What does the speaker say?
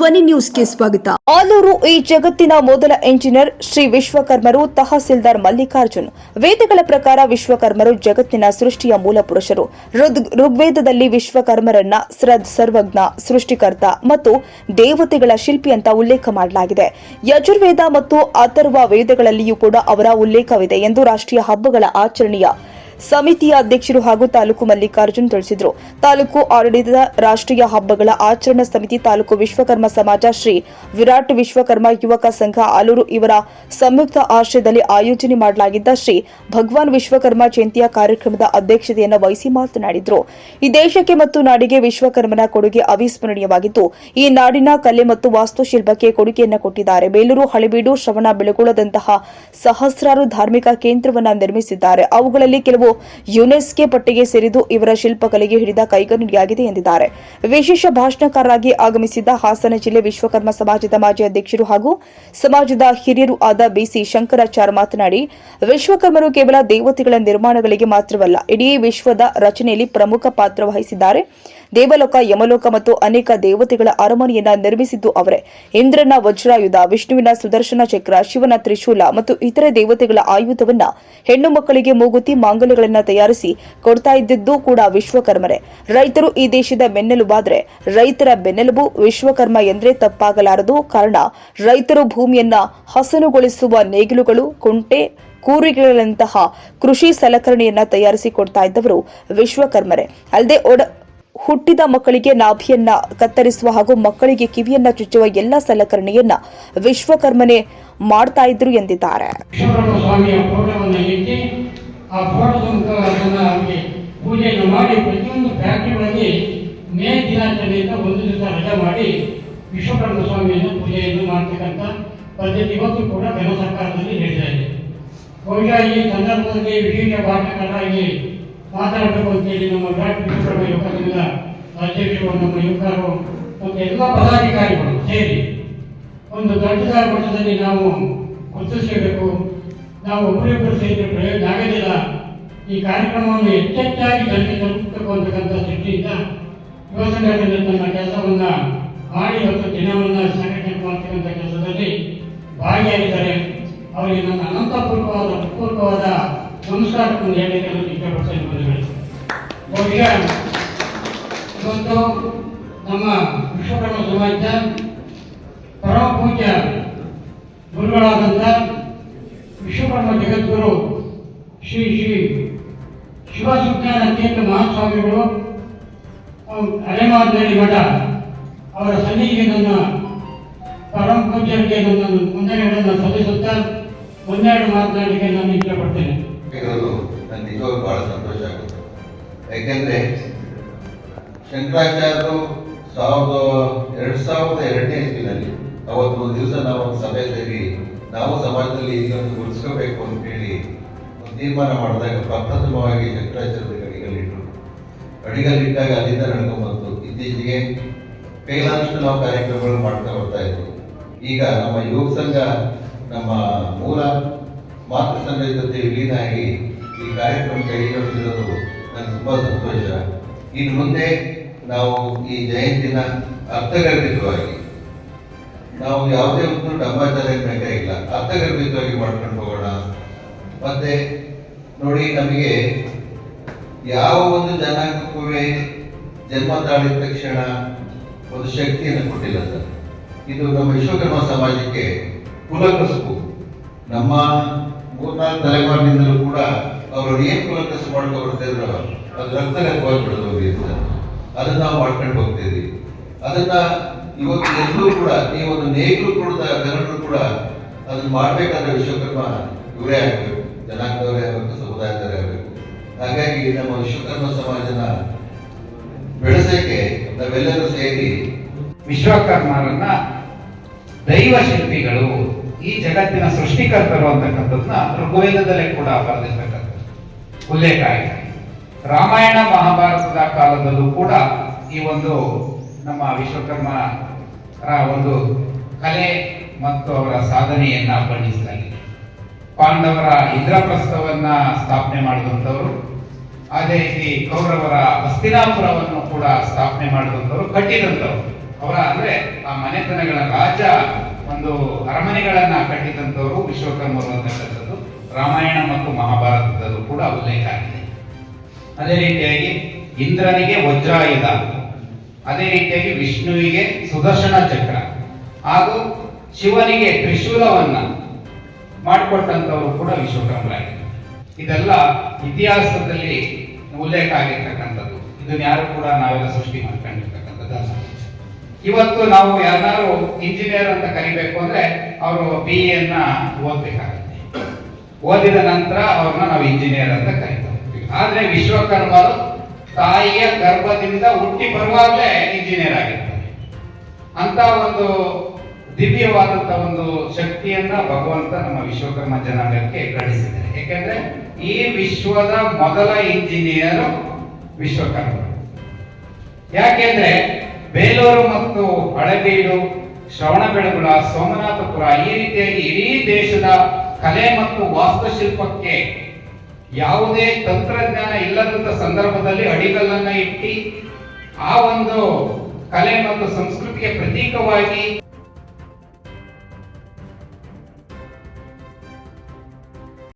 ಧ್ವನಿ ನ್ಯೂಸ್ಗೆ ಸ್ವಾಗತ. ಆಲೂರು ಈ ಜಗತ್ತಿನ ಮೊದಲ ಎಂಜಿನಿಯರ್ ಶ್ರೀ ವಿಶ್ವಕರ್ಮರು, ತಹಸೀಲ್ದಾರ್ ಮಲ್ಲಿಕಾರ್ಜುನ್. ವೇದಗಳ ಪ್ರಕಾರ ವಿಶ್ವಕರ್ಮರು ಜಗತ್ತಿನ ಸೃಷ್ಟಿಯ ಮೂಲ ಪುರುಷರು. ಋಗ್ವೇದದಲ್ಲಿ ವಿಶ್ವಕರ್ಮರನ್ನ ಸರ್ವಜ್ಞ, ಸೃಷ್ಟಿಕರ್ತ ಮತ್ತು ದೇವತೆಗಳ ಶಿಲ್ಪಿ ಅಂತ ಉಲ್ಲೇಖ ಮಾಡಲಾಗಿದೆ. ಯಜುರ್ವೇದ ಮತ್ತು ಅಥರ್ವ ವೇದಗಳಲ್ಲಿಯೂ ಕೂಡ ಅವರ ಉಲ್ಲೇಖವಿದೆ ಎಂದು ರಾಷ್ಟ್ರೀಯ ಹಬ್ಬಗಳ ಆಚರಣೆಯ ಸಮಿತಿಯ ಅಧ್ಯಕ್ಷರು ಹಾಗೂ ತಾಲೂಕು ಮಲ್ಲಿಕಾರ್ಜುನ್ ತಿಳಿಸಿದರು. ತಾಲೂಕು ಆಡಳಿತದ ರಾಷ್ಟ್ರೀಯ ಹಬ್ಬಗಳ ಆಚರಣಾ ಸಮಿತಿ ತಾಲೂಕು ವಿಶ್ವಕರ್ಮ ಸಮಾಜ ಶ್ರೀ ವಿರಾಟ್ ವಿಶ್ವಕರ್ಮ ಯುವಕ ಸಂಘ ಆಲೂರು ಇವರ ಸಂಯುಕ್ತ ಆಶ್ರಯದಲ್ಲಿ ಆಯೋಜನೆ ಮಾಡಲಾಗಿದ್ದ ಶ್ರೀ ಭಗವಾನ್ ವಿಶ್ವಕರ್ಮ ಜಯಂತಿಯ ಕಾರ್ಯಕ್ರಮದ ಅಧ್ಯಕ್ಷತೆಯನ್ನು ವಹಿಸಿ ಮಾತನಾಡಿದರು. ಈ ದೇಶಕ್ಕೆ ಮತ್ತು ನಾಡಿಗೆ ವಿಶ್ವಕರ್ಮನ ಕೊಡುಗೆ ಅವಿಸ್ಮರಣೀಯವಾಗಿದ್ದು ಈ ನಾಡಿನ ಕಲೆ ಮತ್ತು ವಾಸ್ತುಶಿಲ್ಪಕ್ಕೆ ಕೊಡುಗೆಯನ್ನು ಕೊಟ್ಟಿದ್ದಾರೆ. ಬೇಲೂರು, ಹಳೆಬೀಡು, ಶ್ರವಣ, ಬೆಳಗೊಳದಂತಹ ಸಹಸ್ರಾರು ಧಾರ್ಮಿಕ ಕೇಂದ್ರವನ್ನ ನಿರ್ಮಿಸಿದ್ದಾರೆ. ಅವುಗಳಲ್ಲಿ ಕೆಲವು ಯುನೆಸ್ಕೆ ಪಟ್ಟಿಗೆ ಸೇರಿದ್ದು ಇವರ ಶಿಲ್ಪಕಲೆಗೆ ಹಿಡಿದ ಕೈಗನ್ನಡಿಯಾಗಿದೆ ಎಂದಿದ್ದಾರೆ. ವಿಶೇಷ ಭಾಷಣಕಾರರಾಗಿ ಆಗಮಿಸಿದ್ದ ಹಾಸನ ಜಿಲ್ಲೆ ವಿಶ್ವಕರ್ಮ ಸಮಾಜದ ಮಾಜಿ ಅಧ್ಯಕ್ಷರು ಹಾಗೂ ಸಮಾಜದ ಹಿರಿಯರು ಆದ ಬಿಸಿ ಶಂಕರಾಚಾರ್ ಮಾತನಾಡಿ, ವಿಶ್ವಕರ್ಮರು ಕೇವಲ ದೇವತೆಗಳ ನಿರ್ಮಾಣಗಳಿಗೆ ಮಾತ್ರವಲ್ಲ, ಇಡೀ ವಿಶ್ವದ ರಚನೆಯಲ್ಲಿ ಪ್ರಮುಖ ಪಾತ್ರ ವಹಿಸಿದ್ದಾರೆ. ದೇವಲೋಕ, ಯಮಲೋಕ ಮತ್ತು ಅನೇಕ ದೇವತೆಗಳ ಅರಮನೆಯನ್ನ ನಿರ್ಮಿಸಿದ್ದು ಅವರೇ. ಇಂದ್ರನ ವಜ್ರಾಯುಧ, ವಿಷ್ಣುವಿನ ಸುದರ್ಶನ ಚಕ್ರ, ಶಿವನ ತ್ರಿಶೂಲ ಮತ್ತು ಇತರೆ ದೇವತೆಗಳ ಆಯುಧವನ್ನ ಹೆಣ್ಣು ಮಕ್ಕಳಿಗೆ ಮೂಗುತಿ ಮಾಂಗಲ್ಯಗಳನ್ನ ತಯಾರಿಸಿ ಕೊಡ್ತಾ ಇದ್ದಿದ್ದು ಕೂಡ ವಿಶ್ವಕರ್ಮರೇ. ರೈತರು ಈ ದೇಶದ ಬೆನ್ನೆಲುಬಾದ್ರೆ ರೈತರ ಬೆನ್ನೆಲುಬು ವಿಶ್ವಕರ್ಮ ಎಂದ್ರೆ ತಪ್ಪಾಗಲಾರದು. ಕಾರಣ ರೈತರು ಭೂಮಿಯನ್ನ ಹಸನುಗೊಳಿಸುವ ನೇಗಿಲುಗಳು, ಕುಂಟೆ ಕೂರಿಗೆಗಳಂತಹ ಕೃಷಿ ಸಲಕರಣೆಯನ್ನ ತಯಾರಿಸಿ ಕೊಡ್ತಾ ಇದ್ದವರು ವಿಶ್ವಕರ್ಮರೇ. ಅಲ್ಲದೆ ಹುಟ್ಟಿದ ಮಕ್ಕಳಿಗೆ ನಾಭಿಯನ್ನ ಕತ್ತರಿಸುವ ಹಾಗೂ ಮಕ್ಕಳಿಗೆ ಕಿವಿಯನ್ನ ಚುಚ್ಚುವ ಎಲ್ಲ ಸಲಕರಣೆಯನ್ನ ವಿಶ್ವಕರ್ಮನೆ ಮಾಡ್ತಾ ಇದ್ರು ಎಂದಿದ್ದಾರೆ. ಮೇ ದಿನಾಚರಣೆಯಿಂದ ಒಂದು ದಿವಸ ರಜೆ ಮಾಡಿ ವಿಶ್ವಕರ್ಮ ಸ್ವಾಮಿಯನ್ನು ಪೂಜೆಯನ್ನು ಮಾಡ್ತಕ್ಕಂಥ ಪದ್ಧತಿ ಇವತ್ತು ಕೂಡ ಕೇಂದ್ರ ಸರ್ಕಾರದಲ್ಲಿ ನಡೀತಾ ಇದೆ ಬಹುಶಃ ಈ ಸಂದರ್ಭದಲ್ಲಿ ವಿಶೇಷ ಭಾಷಣಕಾರರಾಗಿ ಮಾತಾಡಬೇಕು ಅಂತೇಳಿ ನಮ್ಮ ವಿರಾಟ್ ವಿಶ್ವಕರ್ಮ ಯುವಕ ಸಂಘದ ಅಧ್ಯಕ್ಷರು ನಮ್ಮ ಯುವಕರು ಮತ್ತು ಎಲ್ಲ ಪದಾಧಿಕಾರಿಗಳು ಸೇರಿ ಒಂದು ದೊಡ್ಡದಾದ ಮಟ್ಟದಲ್ಲಿ ನಾವು ಗುರುತಿಸಬೇಕು. ನಾವು ಒಬ್ಬರಿಬ್ಬರು ಸೇರಿ ಪ್ರಯೋಜನ ಆಗೋದಿಲ್ಲ. ಈ ಕಾರ್ಯಕ್ರಮವನ್ನು ಹೆಚ್ಚೆಚ್ಚಾಗಿ ಜನರಿಗೆ ತಲುಪಬೇಕು ಅಂತಕ್ಕಂಥ ದೃಷ್ಟಿಯಿಂದ ಯುವ ಸಂಘಟನೆ ತನ್ನ ಕೆಲಸವನ್ನು ಮಾಡಿ ಮತ್ತು ದಿನವನ್ನು ಸಂಘಟನೆ ಮಾಡ್ತಕ್ಕಂಥ ಕೆಲಸದಲ್ಲಿ ಭಾಗಿಯಾಗಿದ್ದಾರೆ. ಅವರಿಗೆ ನನ್ನ ಅನಂತಪೂರ್ವಕವಾದ ಪೂರ್ವಕವಾದ ನಮಸ್ಕಾರವನ್ನು ಹೇಳಲಿಕ್ಕೆ ನಾನು ಇಷ್ಟಪಡ್ತೇನೆ ಬಹುಶಃ ಇವತ್ತು ನಮ್ಮ ವಿಶ್ವಕರ್ಮ ಸಮಾಜ ಪರಮ ಪೂಜ್ಯ ಗುರುಗಳಾದಂಥ ವಿಶ್ವಕರ್ಮ ಜಗದ್ಗುರು ಶ್ರೀ ಶ್ರೀ ಶಿವಸುಜ್ಞಾನ ಕೇಂದ್ರ ಮಹಾಸ್ವಾಮಿಗಳು ಅಲೆಮಾರ್ನಳ್ಳಿ ಮಠ, ಅವರ ಸನ್ನಿಧಿಗೆ ನನ್ನ ಪರಮ ಪೂಜ್ಯರಿಗೆ ನನ್ನ ವಂದನೆಗಳನ್ನು ಸಲ್ಲಿಸುತ್ತಾ ಒಂದೆರಡು ಮಾತನಾಡಲಿಕ್ಕೆ ನಾನು ಇಷ್ಟಪಡ್ತೇನೆ ಯಾಕೆಂದ್ರೆ ಶಂಕರಾಚಾರ್ಯರು ಸಾವಿರದ ಎರಡು ಸಾವಿರದ ಎರಡನೇ ಇಸ್ವಿನಲ್ಲಿ ಅವತ್ತು ದಿವಸ ನಾವು ಒಂದು ಸಭೆ ಸೇರಿ ನಾವು ಸಮಾಜದಲ್ಲಿ ಇದನ್ನು ಗುರುತಿಸ್ಕೋಬೇಕು ಅಂತ ಹೇಳಿ ತೀರ್ಮಾನ ಮಾಡಿದಾಗ ಪ್ರಪ್ರಥಮವಾಗಿ ಶಂಕರಾಚಾರ್ಯರು ಅಡಿಗಲ್ಲಿಟ್ಟರು ಅಡಿಗಲ್ಲಿಟ್ಟಾಗ ಅಲ್ಲಿಂದ ನಡ್ಕೊಂಡ್ಬಂತು ಇತ್ತೀಚೆಗೆ ಕೈಲಾದಷ್ಟು ನಾವು ಕಾರ್ಯಕ್ರಮಗಳು ಮಾಡ್ತಾ ಬರ್ತಾ ಇದ್ವು. ಈಗ ನಮ್ಮ ಯುವ ಸಂಘ, ನಮ್ಮ ಮೂಲ ಮಾತೃ ಸಂಘದ ಜೊತೆ ವಿಲೀನ ಆಗಿ ಈ ಕಾರ್ಯಕ್ರಮ ಕೈಗೊಳ್ಳಿರೋದು ನನಗೆ ತುಂಬ ಸಂತೋಷ ಇನ್ನು ಮುಂದೆ ನಾವು ಈ ಜಯಂತಿನ ಅರ್ಥಗರ್ಭಿತವಾಗಿ, ನಾವು ಯಾವುದೇ ಒಂದು ಡಂಬಾಚಾರ ಬೇಕಾಗಿಲ್ಲ ಅರ್ಥಗರ್ಭಿತವಾಗಿ ಮಾಡ್ಕೊಂಡು ಹೋಗೋಣ. ಮತ್ತೆ ನೋಡಿ ನಮಗೆ ಯಾವ ಒಂದು ಜನಾಂಗಕ್ಕೂ ಜನ್ಮ ತಾಳಿದ ತಕ್ಷಣ ಒಂದು ಶಕ್ತಿಯನ್ನು ಕೊಟ್ಟಿಲ್ಲ ಸರ್. ಇದು ನಮ್ಮ ವಿಶ್ವಕರ್ಮ ಸಮಾಜಕ್ಕೆ ಕುಲಕಸುಬು. ನಮ್ಮ ಮೂರ್ನಾಲ್ಕು ತಲೆಮಾರಿನಿಂದಲೂ ಕೂಡ ಅವರು ಏನ್ ಕುಲಕಸು ಮಾಡ್ಕೊಂಡು ಬರ್ತಾ ಅದು ರಕ್ತಗತವಾಗಿ ಬೆಳೆದು ಹೋಗಿ ಅಂತ. ಅದನ್ನ ನಾವು ಮಾಡ್ಕೊಂಡು ಹೋಗ್ತೀವಿ ಅದನ್ನ ಇವತ್ತು ಎಲ್ಲರೂ ಕೂಡ ನೀವು ಒಂದು ನೇಗಿಲು ಕೊಡದ ಜನರು ಕೂಡ ಅದನ್ನ ಮಾಡ್ಬೇಕಾದ್ರೆ ವಿಶ್ವಕರ್ಮ ಇವರೇ ಆಗಬೇಕು. ಜನಾಂಗದವರೇ ಆಗಬೇಕು, ಸಮುದಾಯದವರೇ ಆಗಬೇಕು. ಹಾಗಾಗಿ ನಮ್ಮ ವಿಶ್ವಕರ್ಮ ಸಮಾಜನ ಬೆಳೆಸಕ್ಕೆ ನಾವೆಲ್ಲರೂ ಸೇರಿ ವಿಶ್ವಕರ್ಮರನ್ನ ದೈವ ಶಿಲ್ಪಿಗಳು ಈ ಜಗತ್ತಿನ ಸೃಷ್ಟಿಕರ್ತರು ಅಂತಕ್ಕಂಥದ್ದನ್ನ ಋಗ್ವೇದದಲ್ಲೇ ಕೂಡ ಬರೆದಿರ್ತಕ್ಕಂಥ ಉಲ್ಲೇಖ ಆಗಿದೆ ರಾಮಾಯಣ, ಮಹಾಭಾರತದ ಕಾಲದಲ್ಲೂ ಕೂಡ ಈ ಒಂದು ನಮ್ಮ ವಿಶ್ವಕರ್ಮರ ಒಂದು ಕಲೆ ಮತ್ತು ಅವರ ಸಾಧನೆಯನ್ನ ಬಣ್ಣಿಸಲಾಗಿದೆ. ಪಾಂಡವರ ಇಂದ್ರಪ್ರಸ್ಥವನ್ನ ಸ್ಥಾಪನೆ ಮಾಡಿದಂಥವರು, ಅದೇ ರೀತಿ ಕೌರವರ ಹಸ್ತಿನಾಪುರವನ್ನು ಕೂಡ ಸ್ಥಾಪನೆ ಮಾಡಿದಂಥವರು, ಕಟ್ಟಿದಂಥವರು. ಅವರ ಅಂದ್ರೆ ಆ ಮನೆತನಗಳ ರಾಜ ಒಂದು ಅರಮನೆಗಳನ್ನ ಕಟ್ಟಿದಂಥವರು ವಿಶ್ವಕರ್ಮರು ಅಂತಕ್ಕಂಥದ್ದು ರಾಮಾಯಣ ಮತ್ತು ಮಹಾಭಾರತದಲ್ಲೂ ಕೂಡ ಉಲ್ಲೇಖ ಆಗಿದೆ. ಅದೇ ರೀತಿಯಾಗಿ ಇಂದ್ರನಿಗೆ ವಜ್ರಾಯುಧ, ಅದೇ ರೀತಿಯಾಗಿ ವಿಷ್ಣುವಿಗೆ ಸುದರ್ಶನ ಚಕ್ರ, ಹಾಗೂ ಶಿವನಿಗೆ ತ್ರಿಶೂಲವನ್ನ ಮಾಡಿಕೊಟ್ಟಂತವರು ಕೂಡ ವಿಶ್ವಕರ್ಮರಾಗಿದ್ದಾರೆ. ಇದೆಲ್ಲ ಇತಿಹಾಸದಲ್ಲಿ ಉಲ್ಲೇಖ ಆಗಿರ್ತಕ್ಕಂಥದ್ದು. ಇದನ್ನ ಯಾರು ಕೂಡ ನಾವೆಲ್ಲ ಸೃಷ್ಟಿ ಮಾಡ್ಕೊಂಡಿರ್ತಕ್ಕಂಥದ್ದು ಇವತ್ತು ನಾವು ಯಾರು ಇಂಜಿನಿಯರ್ ಅಂತ ಕರಿಬೇಕು ಅಂದ್ರೆ, ಅವರು ಬಿ ಎನ್ನ ಓದ್ಬೇಕಾಗುತ್ತೆ. ಓದಿದ ನಂತರ ಅವ್ರನ್ನ ನಾವು ಇಂಜಿನಿಯರ್ ಅಂತ ಕರಿತಾ ಹೋಗ್ತೀವಿ ಆದ್ರೆ ವಿಶ್ವಕರ್ಮರು ತಾಯಿಯ ಗರ್ಭದಿಂದ ಹುಟ್ಟಿ ಬರುವಾಗಲೇ ಇಂಜಿನಿಯರ್ ಆಗಿರ್ತಾರೆ. ಅಂತ ಒಂದು ದಿವ್ಯವಾದಂತ ಒಂದು ಶಕ್ತಿಯನ್ನ ಭಗವಂತ ನಮ್ಮ ವಿಶ್ವಕರ್ಮ ಜನಾಂಗಕ್ಕೆ ಕಳಿಸಿದ್ದಾರೆ. ಯಾಕೆಂದ್ರೆ ಈ ವಿಶ್ವದ ಮೊದಲ ಇಂಜಿನಿಯರ್ ವಿಶ್ವಕರ್ಮ ಯಾಕೆಂದ್ರೆ ಬೇಲೂರು ಮತ್ತು ಹಳೆಬೀಡು, ಶ್ರವಣಬೆಳಗುಳ, ಸೋಮನಾಥಪುರ ಈ ರೀತಿಯಾಗಿ ಇಡೀ ದೇಶದ ಕಲೆ ಮತ್ತು ವಾಸ್ತುಶಿಲ್ಪಕ್ಕೆ ಯಾವುದೇ ತಂತ್ರಜ್ಞಾನ ಇಲ್ಲದಂತ ಸಂದರ್ಭದಲ್ಲಿ ಅಡಿಗಲ್ಲನ್ನ ಇಟ್ಟು ಆ ಒಂದು ಕಲೆ ಮತ್ತು ಸಂಸ್ಕೃತಿಗೆ ಪ್ರತೀಕವಾಗಿ